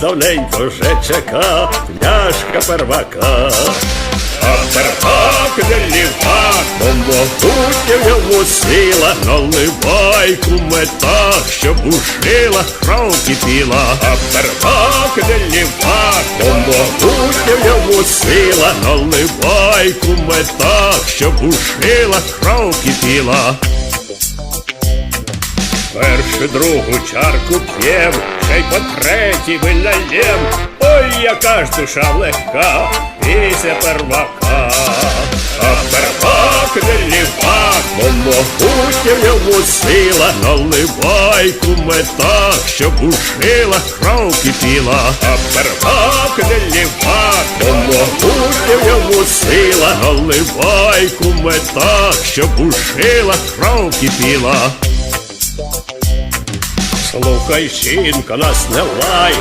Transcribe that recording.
давненько вже чека, пляшка первака. А первак не лівак, бо йому сила, наливай куметах, щоб у жилах кров кипіла. А первак не лівак, бо могутня йому сила, наливай куметах, щоб у жилах кров кипіла. Першу другу чарку п'єм, й по третій виналєм. Ой, яка ж душа легка, після первака. А первак не лівак, бо могутня йому сила, наливай куметах, щоб у жилах кров кипіла. А первак не лівак, бо могутня йому сила, наливай куметах, щоб у жилах кров кипіла. Слухай, жінка, нас не лай,